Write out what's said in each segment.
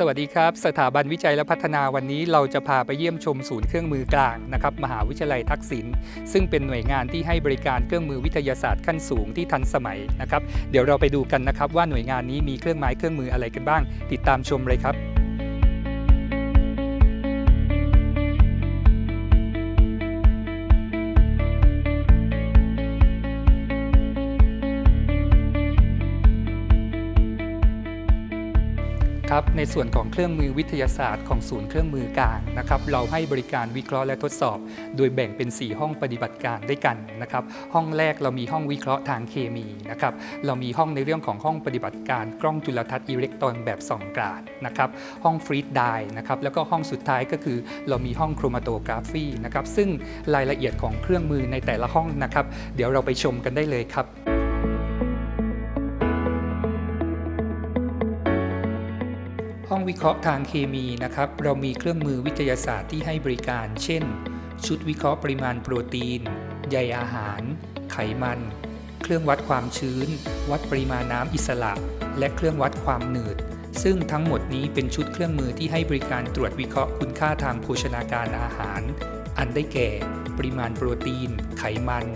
สวัสดีครับ สถาบันวิจัยและพัฒนาวันนี้เราจะพาไปเยี่ยมชมศูนย์เครื่องมือกลางนะครับมหาวิทยาลัยทักษิณซึ่งเป็นหน่วยงานที่ให้บริการเครื่องมือวิทยาศาสตร์ขั้นสูงที่ทันสมัยนะครับ เดี๋ยวเราไปดูกันนะครับว่าหน่วยงานนี้มีเครื่องไม้เครื่องมืออะไรกันบ้าง ติดตามชมเลยครับ ครับในส่วนของเครื่องมือวิทยาศาสตร์ของศูนย์เครื่องมือกลางนะครับเราให้บริการวิเคราะห์และทดสอบ โดยแบ่งเป็น 4 ห้องปฏิบัติการด้วยกันนะครับห้องแรกเรามีห้องวิเคราะห์ทางเคมีนะครับเรามีห้องในเรื่องของห้องปฏิบัติการกล้องจุลทรรศน์อิเล็กตรอนแบบส่องกราดนะครับห้องฟรีดไดนะครับแล้วก็ห้องสุดท้ายก็คือ เรามีห้องโครมาโตกราฟีนะครับซึ่งรายละเอียดของเครื่องมือในแต่ละห้องนะครับเดี๋ยวเราไปชมกันได้เลยครับ ห้องวิเคราะห์ทางเคมีนะครับ เรามีเครื่องมือวิทยาศาสตร์ที่ให้บริการ เช่น ชุดวิเคราะห์ปริมาณโปรตีน ใยอาหาร ไขมัน เครื่องวัดความชื้น วัดปริมาณน้ำอิสระ และเครื่องวัดความหนืด ซึ่งทั้งหมดนี้เป็นชุดเครื่องมือที่ให้บริการตรวจวิเคราะห์คุณค่าทางโภชนาการอาหาร อันได้แก่ ปริมาณโปรตีน ไขมัน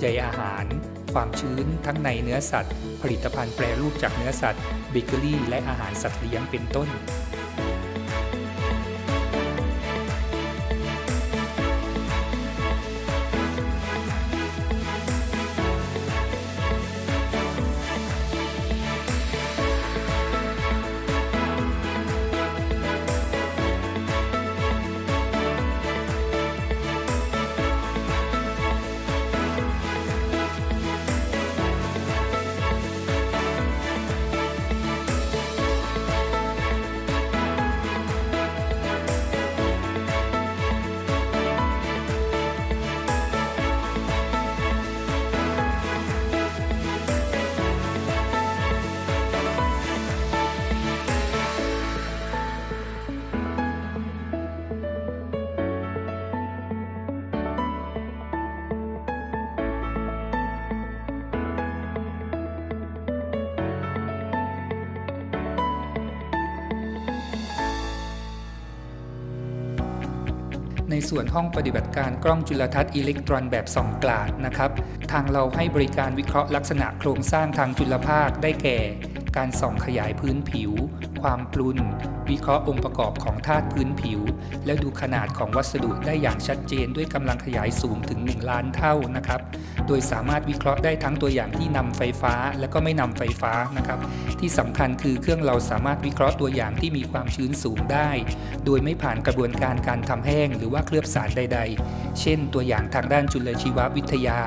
ใยอาหาร ความชื้นทั้งในเนื้อสัตว์ ผลิตภัณฑ์แปรรูปจากเนื้อสัตว์เบเกอรี่ และอาหารสัตว์เลี้ยงเป็นต้น ในส่วนห้องปฏิบัติการกล้องจุลทรรศน์อิเล็กตรอนแบบส่องกลาดนะครับ ทางเราให้บริการวิเคราะห์ลักษณะโครงสร้างทางจุลภาคได้แก่ การส่องขยายพื้นผิว ความปรุน วิเคราะห์องค์ประกอบของธาตุพื้นผิว และดูขนาดของวัสดุได้อย่างชัดเจนด้วยกำลังขยายสูงถึง 1 ล้านเท่านะครับ โดยสามารถวิเคราะห์ได้ทั้งตัวอย่างที่นำไฟฟ้าและก็ไม่นำไฟฟ้านะครับ ที่สำคัญคือเครื่องเราสามารถวิเคราะห์ตัวอย่างที่มีความชื้นสูงได้ โดยไม่ผ่านกระบวนการการทำแห้ง หรือว่าเคลือบสารใด ๆ เช่น ตัวอย่างทางด้านจุลชีววิทยา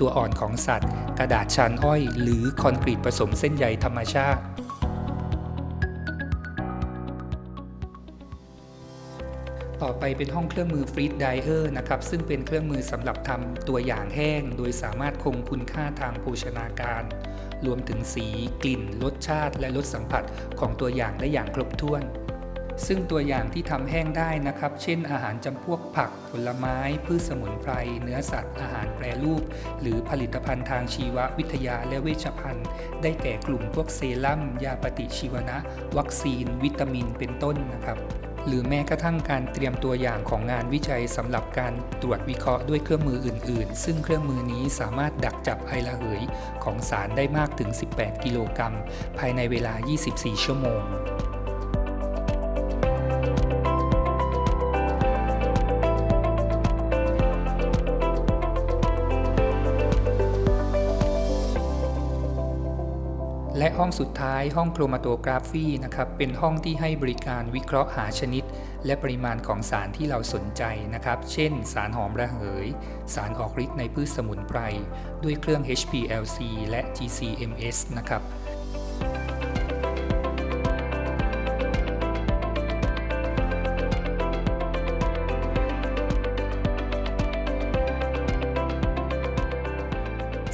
ตัวอ่อนของสัตว์ กระดาษชานอ้อย หรือคอนกรีตผสมเส้นใยธรรมชาติ ต่อไปเป็นห้องเครื่องมือฟรีดไดเออร์นะครับซึ่งเป็นเครื่องมือสำหรับทำตัวอย่างแห้ง โดยสามารถคงคุณค่าทางโภชนาการ รวมถึงสี กลิ่น รสชาติ และรสสัมผัสของตัวอย่างได้อย่างครบถ้วน ซึ่งตัวอย่างที่ทำแห้งได้นะครับ เช่น อาหารจำพวกผัก ผลไม้ พืชสมุนไพร เนื้อสัตว์ อาหารแปรรูป หรือผลิตภัณฑ์ทางชีววิทยาและเวชภัณฑ์ ได้แก่กลุ่มพวกเซรั่ม ยาปฏิชีวนะ วัคซีน วิตามิน เป็นต้นนะครับ หรือแม้กระทั่งการเตรียมตัวอย่างของงานวิจัยสำหรับการตรวจวิเคราะห์ด้วยเครื่องมืออื่น ๆ ซึ่งเครื่องมือนี้สามารถดักจับไอระเหยของสารได้มากถึง 18 กิโลกรัมภายในเวลา 24 ชั่วโมง และห้องสุดท้ายห้องโครมาโตกราฟีนะครับเป็นห้องที่ให้บริการวิเคราะห์หาชนิด และปริมาณของสารที่เราสนใจนะครับ เช่น สารหอมระเหย สารออกฤทธิ์ในพืชสมุนไพร ด้วยเครื่อง HPLC และ GCMS นะครับ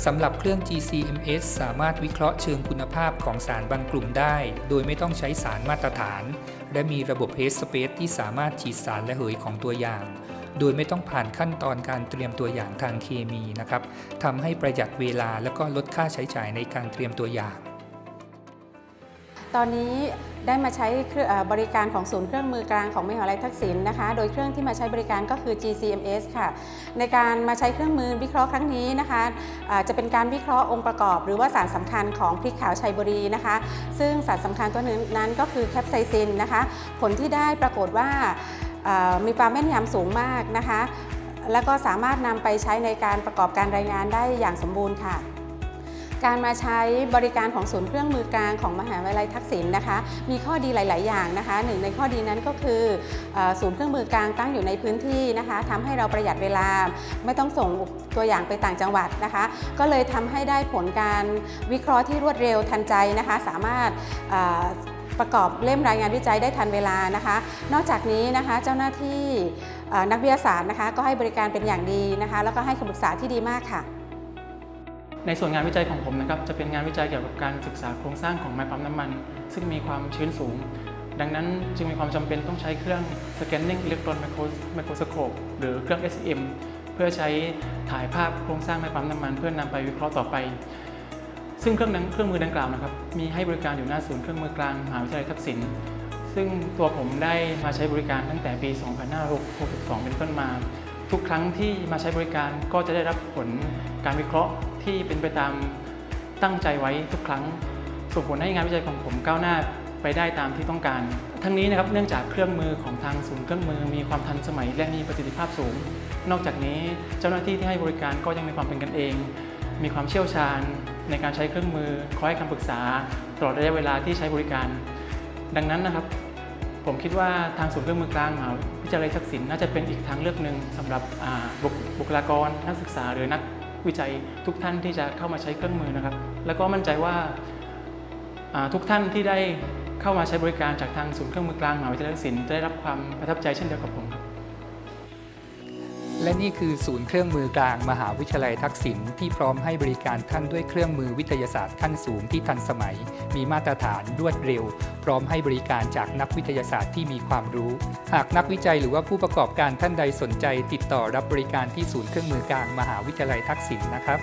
สำหรับเครื่อง GCMS สามารถวิเคราะห์เชิงคุณภาพของสารบางกลุ่มได้ โดยไม่ต้องใช้สารมาตรฐาน และมีระบบ Head Space ที่สามารถฉีดสารและเหยของตัวอย่าง โดยไม่ต้องผ่านขั้นตอนการเตรียมตัวอย่างทางเคมีนะครับทำให้ประหยัดเวลาและก็ลดค่าใช้จ่ายในการเตรียมตัวอย่าง ตอนนี้ได้มาใช้บริการของศูนย์เครื่องมือกลางของมหาวิทยาลัยทักษิณนะคะ โดยเครื่องที่มาใช้บริการก็คือ GCMS ค่ะ ในการมาใช้เครื่องมือวิเคราะห์ครั้งนี้นะคะอ่าจะเป็นการวิเคราะห์องค์ประกอบ หรือว่าสารสำคัญของพริกขาวชัยบุรีนะคะ ซึ่งสารสำคัญตัวนั้นก็คือแคปไซซินนะคะ ผลที่ได้ปรากฏว่าอ่ามีความแม่นยำสูงมากนะคะ แล้วก็สามารถนำไปใช้ในการประกอบการรายงานได้อย่างสมบูรณ์ค่ะ การมาใช้บริการของศูนย์เครื่องมือกลางของมหาวิทยาลัยทักษิณนะคะ มีข้อดีหลาย ๆ อย่างนะคะหนึ่งในข้อดีนั้นก็คือศูนย์เครื่องมือกลางตั้งอยู่ในพื้นที่นะคะทำให้เราประหยัดเวลา ไม่ต้องส่งตัวอย่างไปต่างจังหวัดนะคะ ก็เลยทำให้ได้ผลการวิเคราะห์ที่รวดเร็วทันใจนะคะ สามารถประกอบเล่มรายงานวิจัยได้ทันเวลานะคะ นอกจากนี้นะคะเจ้าหน้าที่นักวิทยาศาสตร์นะคะ ก็ให้บริการเป็นอย่างดีนะคะ แล้วก็ให้คำปรึกษาที่ดีมากค่ะ ในส่วนงานวิจัยของผมนะครับจะเป็นงานวิจัยเกี่ยวกับการศึกษาโครงสร้างของไม้ปั๊มน้ำมัน ซึ่งมีความชื้นสูง ดังนั้นจึงมีความจำเป็นต้องใช้เครื่อง Scanning electron microscope หรือเครื่อง SEM เพื่อใช้ถ่ายภาพโครงสร้างไม้ปั๊มน้ำมัน เพื่อนำไปวิเคราะห์ต่อไป ซึ่งเครื่องนั้นเครื่องมือดังกล่าวนะครับมีให้บริการอยู่หน้าศูนย์เครื่องมือกลางมหาวิทยาลัยทักษิณซึ่งตัวผมได้มาใช้บริการตั้งแต่ปี 2562 เป็นต้นมา ทุกครั้งที่มาใช้บริการก็จะได้รับผลการวิเคราะห์ ที่เป็นไปตามตั้งใจไว้ทุกครั้ง ส่งผลให้งานวิจัยของผมก้าวหน้าไปได้ตามที่ต้องการ ทั้งนี้นะครับเนื่องจากเครื่องมือของทางศูนย์เครื่องมือมีความทันสมัยและมีประสิทธิภาพสูง นอกจากนี้เจ้าหน้าที่ที่ให้บริการก็ยังมีความเป็นกันเอง มีความเชี่ยวชาญ ในการใช้เครื่องมือคอยให้คำปรึกษาตลอดระยะเวลาที่ใช้บริการ ดังนั้นนะครับ ผมคิดว่าทางศูนย์เครื่องมือกลางมหาวิทยาลัยทักษิณน่าจะเป็นอีกทางเลือกหนึ่งสำหรับบุคลากรนักศึกษาหรือนัก วิจัยทุกท่านที่จะเข้ามาใช้เครื่องมือนะครับ แล้วก็มั่นใจว่าทุกท่านที่ได้เข้ามาใช้บริการจากทางศูนย์เครื่องมือกลางมหาวิทยาลัยศิลป์จะได้รับความประทับใจเช่นเดียวกับผมครับ และนี่คือศูนย์เครื่องมือกลางมหาวิทยาลัยทักษิณที่พร้อมให้บริการท่านด้วยเครื่องมือวิทยาศาสตร์ขั้นสูงที่ทันสมัย มีมาตรฐานรวดเร็ว พร้อมให้บริการจากนักวิทยาศาสตร์ที่มีความรู้ หากนักวิจัยหรือว่าผู้ประกอบการท่านใดสนใจ ติดต่อรับบริการที่ศูนย์เครื่องมือกลางมหาวิทยาลัยทักษิณนะครับ